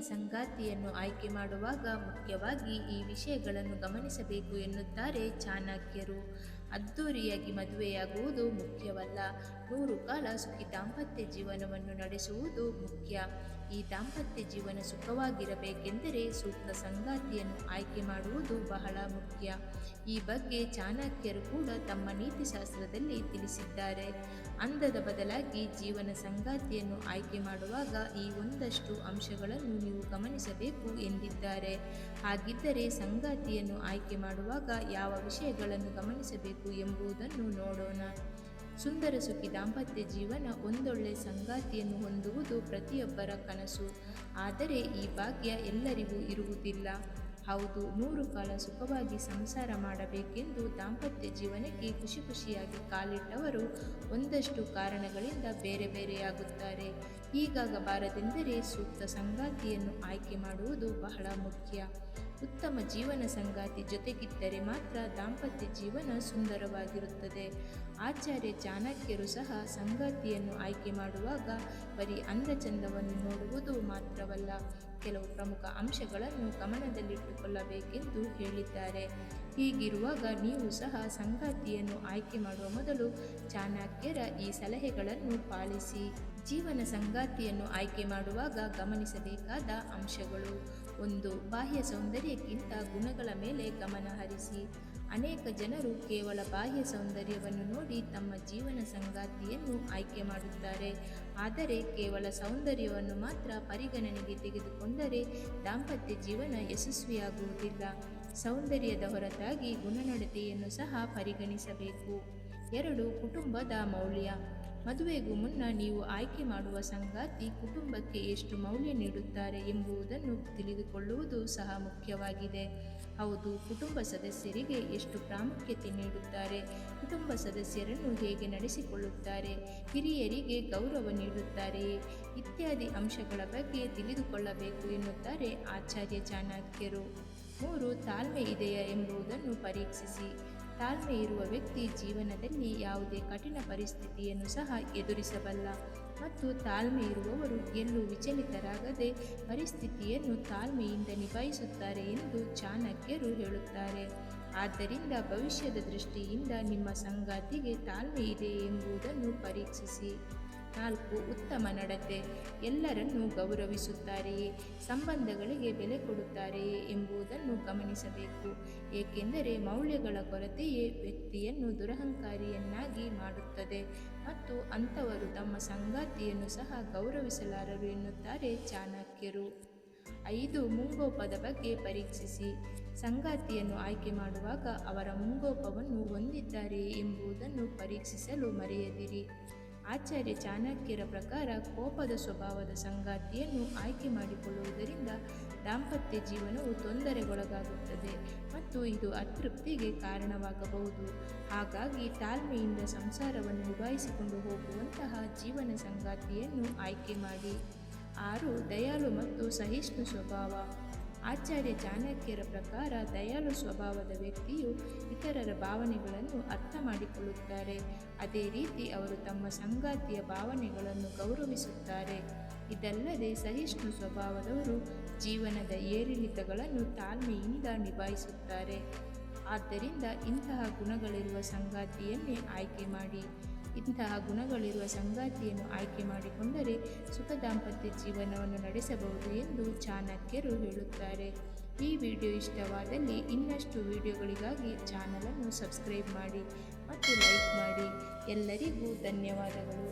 ಸಂಗಾತಿಯನ್ನು ಆಯ್ಕೆ ಮಾಡುವಾಗ ಮುಖ್ಯವಾಗಿ ಈ ವಿಷಯಗಳನ್ನು ಗಮನಿಸಬೇಕು ಎನ್ನುತ್ತಾರೆ ಚಾಣಕ್ಯರು. ಅದ್ದೂರಿಯಾಗಿ ಮದುವೆಯಾಗುವುದು ಮುಖ್ಯವಲ್ಲ. ನೂರು ಕಾಲ ಸುಖಿ ದಾಂಪತ್ಯ ಜೀವನವನ್ನು ನಡೆಸುವುದು ಮುಖ್ಯ. ಈ ದಾಂಪತ್ಯ ಜೀವನ ಸುಖವಾಗಿರಬೇಕೆಂದರೆ ಸೂಕ್ತ ಸಂಗಾತಿಯನ್ನು ಆಯ್ಕೆ ಮಾಡುವುದು ಬಹಳ ಮುಖ್ಯ. ಈ ಬಗ್ಗೆ ಚಾಣಕ್ಯರು ಕೂಡ ತಮ್ಮ ನೀತಿಶಾಸ್ತ್ರದಲ್ಲಿ ತಿಳಿಸಿದ್ದಾರೆ. ಅಂದದ ಬದಲಾಗಿ ಜೀವನ ಸಂಗಾತಿಯನ್ನು ಆಯ್ಕೆ ಮಾಡುವಾಗ ಈ ಒಂದಷ್ಟು ಅಂಶಗಳನ್ನು ನೀವು ಗಮನಿಸಬೇಕು ಎಂದಿದ್ದಾರೆ. ಹಾಗಿದ್ದರೆ ಸಂಗಾತಿಯನ್ನು ಆಯ್ಕೆ ಮಾಡುವಾಗ ಯಾವ ವಿಷಯಗಳನ್ನು ಗಮನಿಸಬೇಕು? ಎಂಬುದನ್ನು ನೋಡೋಣ. ಸುಂದರ ಸುಖಿ ದಾಂಪತ್ಯ ಜೀವನ ಒಂದೊಳ್ಳೆ ಸಂಗಾತಿಯನ್ನು ಹೊಂದುವುದು ಪ್ರತಿಯೊಬ್ಬರ ಕನಸು. ಆದರೆ ಈ ಭಾಗ್ಯ ಎಲ್ಲರಿಗೂ ಇರುವುದಿಲ್ಲ. ಹೌದು, ನೂರು ಕಾಲ ಸುಖವಾಗಿ ಸಂಸಾರ ಮಾಡಬೇಕೆಂದು ದಾಂಪತ್ಯ ಜೀವನಕ್ಕೆ ಖುಷಿ ಖುಷಿಯಾಗಿ ಕಾಲಿಟ್ಟವರು ಒಂದಷ್ಟು ಕಾರಣಗಳಿಂದ ಬೇರೆ ಬೇರೆಯಾಗುತ್ತಾರೆ. ಹೀಗಾಗಬಾರದೆಂದರೆ ಸೂಕ್ತ ಸಂಗಾತಿಯನ್ನು ಆಯ್ಕೆ ಮಾಡುವುದು ಬಹಳ ಮುಖ್ಯ. ಉತ್ತಮ ಜೀವನ ಸಂಗಾತಿ ಜೊತೆಗಿದ್ದರೆ ಮಾತ್ರ ದಾಂಪತ್ಯ ಜೀವನ ಸುಂದರವಾಗಿರುತ್ತದೆ. ಆಚಾರ್ಯ ಚಾಣಕ್ಯರು ಸಹ ಸಂಗಾತಿಯನ್ನು ಆಯ್ಕೆ ಮಾಡುವಾಗ ಬರೀ ಅಂದಚಂದವನ್ನು ನೋಡುವುದು ಮಾತ್ರವಲ್ಲ, ಕೆಲವು ಪ್ರಮುಖ ಅಂಶಗಳನ್ನು ಗಮನದಲ್ಲಿಟ್ಟುಕೊಳ್ಳಬೇಕೆಂದು ಹೇಳಿದ್ದಾರೆ. ಹೀಗಿರುವಾಗ ನೀವು ಸಹ ಸಂಗಾತಿಯನ್ನು ಆಯ್ಕೆ ಮಾಡುವ ಮೊದಲು ಚಾಣಕ್ಯರ ಈ ಸಲಹೆಗಳನ್ನು ಪಾಲಿಸಿ. ಜೀವನ ಸಂಗಾತಿಯನ್ನು ಆಯ್ಕೆ ಮಾಡುವಾಗ ಗಮನಿಸಬೇಕಾದ ಅಂಶಗಳು. ಒಂದು ಬಾಹ್ಯ ಸೌಂದರ್ಯಕ್ಕಿಂತ ಗುಣಗಳ ಮೇಲೆ ಗಮನ ಹರಿಸಿ. ಅನೇಕ ಜನರು ಕೇವಲ ಬಾಹ್ಯ ಸೌಂದರ್ಯವನ್ನು ನೋಡಿ ತಮ್ಮ ಜೀವನ ಸಂಗಾತಿಯನ್ನು ಆಯ್ಕೆ ಮಾಡುತ್ತಾರೆ. ಆದರೆ ಕೇವಲ ಸೌಂದರ್ಯವನ್ನು ಮಾತ್ರ ಪರಿಗಣನೆಗೆ ತೆಗೆದುಕೊಂಡರೆ ದಾಂಪತ್ಯ ಜೀವನ ಯಶಸ್ವಿಯಾಗುವುದಿಲ್ಲ. ಸೌಂದರ್ಯದ ಹೊರತಾಗಿ ಗುಣನಡತೆಯನ್ನು ಸಹ ಪರಿಗಣಿಸಬೇಕು. ಎರಡು ಕುಟುಂಬದ ಮೌಲ್ಯ. ಮದುವೆಗೂ ಮುನ್ನ ನೀವು ಆಯ್ಕೆ ಮಾಡುವ ಸಂಗಾತಿ ಕುಟುಂಬಕ್ಕೆ ಎಷ್ಟು ಮೌಲ್ಯ ನೀಡುತ್ತಾರೆ ಎಂಬುದನ್ನು ತಿಳಿದುಕೊಳ್ಳುವುದು ಸಹ ಮುಖ್ಯವಾಗಿದೆ. ಹೌದು, ಕುಟುಂಬ ಸದಸ್ಯರಿಗೆ ಎಷ್ಟು ಪ್ರಾಮುಖ್ಯತೆ ನೀಡುತ್ತಾರೆ, ಕುಟುಂಬ ಸದಸ್ಯರನ್ನು ಹೇಗೆ ನಡೆಸಿಕೊಳ್ಳುತ್ತಾರೆ, ಹಿರಿಯರಿಗೆ ಗೌರವ ನೀಡುತ್ತಾರೆಯೇ ಇತ್ಯಾದಿ ಅಂಶಗಳ ಬಗ್ಗೆ ತಿಳಿದುಕೊಳ್ಳಬೇಕು ಎನ್ನುತ್ತಾರೆ ಆಚಾರ್ಯ ಚಾಣಕ್ಯರು. ಮೂರು, ತಾಳ್ಮೆ ಇದೆಯಾ ಎಂಬುದನ್ನು ಪರೀಕ್ಷಿಸಿ. ತಾಳ್ಮೆ ಇರುವ ವ್ಯಕ್ತಿ ಜೀವನದಲ್ಲಿ ಯಾವುದೇ ಕಠಿಣ ಪರಿಸ್ಥಿತಿಯನ್ನು ಸಹ ಎದುರಿಸಬಲ್ಲ ಮತ್ತು ತಾಳ್ಮೆ ಇರುವವರು ಎಲ್ಲೂ ವಿಚಲಿತರಾಗದೆ ಪರಿಸ್ಥಿತಿಯನ್ನು ತಾಳ್ಮೆಯಿಂದ ನಿಭಾಯಿಸುತ್ತಾರೆ ಎಂದು ಚಾಣಕ್ಯರು ಹೇಳುತ್ತಾರೆ. ಆದ್ದರಿಂದ ಭವಿಷ್ಯದ ದೃಷ್ಟಿಯಿಂದ ನಿಮ್ಮ ಸಂಗಾತಿಗೆ ತಾಳ್ಮೆ ಇದೆ ಎಂಬುದನ್ನು ಪರೀಕ್ಷಿಸಿ. ನಾಲ್ಕು ಉತ್ತಮ ನಡತೆ. ಎಲ್ಲರನ್ನೂ ಗೌರವಿಸುತ್ತಾರೆಯೇ? ಸಂಬಂಧಗಳಿಗೆ ಬೆಲೆ ಕೊಡುತ್ತಾರೆಯೇ ಎಂಬುದನ್ನು ಗಮನಿಸಬೇಕು. ಏಕೆಂದರೆ ಮೌಲ್ಯಗಳ ಕೊರತೆಯೇ ವ್ಯಕ್ತಿಯನ್ನು ದುರಹಂಕಾರಿಯನ್ನಾಗಿ ಮಾಡುತ್ತದೆ. ಮತ್ತು ಅಂಥವರು ತಮ್ಮ ಸಂಗಾತಿಯನ್ನು ಸಹ ಗೌರವಿಸಲಾರರು ಎನ್ನುತ್ತಾರೆ ಚಾಣಕ್ಯರು. ಐದು, ಮುಂಗೋಪದ ಬಗ್ಗೆ ಪರೀಕ್ಷಿಸಿ. ಸಂಗಾತಿಯನ್ನು ಆಯ್ಕೆ ಮಾಡುವಾಗ ಅವರ ಮುಂಗೋಪವನ್ನು ಹೊಂದಿದ್ದಾರೆಯೇ ಎಂಬುದನ್ನು ಪರೀಕ್ಷಿಸಲು ಮರೆಯದಿರಿ. ಆಚಾರ್ಯ ಚಾಣಕ್ಯರ ಪ್ರಕಾರ ಕೋಪದ ಸ್ವಭಾವದ ಸಂಗಾತಿಯನ್ನು ಆಯ್ಕೆ ಮಾಡಿಕೊಳ್ಳುವುದರಿಂದ ದಾಂಪತ್ಯ ಜೀವನವು ತೊಂದರೆಗೊಳಗಾಗುತ್ತದೆ ಮತ್ತು ಇದು ಅತೃಪ್ತಿಗೆ ಕಾರಣವಾಗಬಹುದು. ಹಾಗಾಗಿ ತಾಳ್ಮೆಯಿಂದ ಸಂಸಾರವನ್ನು ನಿಭಾಯಿಸಿಕೊಂಡು ಹೋಗುವಂತಹ ಜೀವನ ಸಂಗಾತಿಯನ್ನು ಆಯ್ಕೆ ಮಾಡಿ. ಆರು, ದಯಾಳು ಮತ್ತು ಸಹಿಷ್ಣು ಸ್ವಭಾವ. ಆಚಾರ್ಯ ಚಾಣಕ್ಯರ ಪ್ರಕಾರ ದಯಾಳು ಸ್ವಭಾವದ ವ್ಯಕ್ತಿಯು ಇತರರ ಭಾವನೆಗಳನ್ನು ಅರ್ಥ ಮಾಡಿಕೊಳ್ಳುತ್ತಾರೆ. ಅದೇ ರೀತಿ ಅವರು ತಮ್ಮ ಸಂಗಾತಿಯ ಭಾವನೆಗಳನ್ನು ಗೌರವಿಸುತ್ತಾರೆ. ಇದಲ್ಲದೆ ಸಹಿಷ್ಣು ಸ್ವಭಾವದವರು ಜೀವನದ ಏರಿಳಿತಗಳನ್ನು ತಾಳ್ಮೆಯಿಂದ ನಿಭಾಯಿಸುತ್ತಾರೆ. ಆದ್ದರಿಂದ ಇಂತಹ ಗುಣಗಳಿರುವ ಸಂಗಾತಿಯನ್ನೇ ಆಯ್ಕೆ ಮಾಡಿ. ಇಂತಹ ಗುಣಗಳಿರುವ ಸಂಗಾತಿಯನ್ನು ಆಯ್ಕೆ ಮಾಡಿಕೊಂಡರೆ ಸುಖ ದಾಂಪತ್ಯ ಜೀವನವನ್ನು ನಡೆಸಬಹುದು ಎಂದು ಚಾಣಕ್ಯರು ಹೇಳುತ್ತಾರೆ. ಈ ವಿಡಿಯೋ ಇಷ್ಟವಾದಲ್ಲಿ ಇನ್ನಷ್ಟು ವಿಡಿಯೋಗಳಿಗಾಗಿ ಚಾನಲನ್ನು ಸಬ್ಸ್ಕ್ರೈಬ್ ಮಾಡಿ ಮತ್ತು ಲೈಕ್ ಮಾಡಿ. ಎಲ್ಲರಿಗೂ ಧನ್ಯವಾದಗಳು.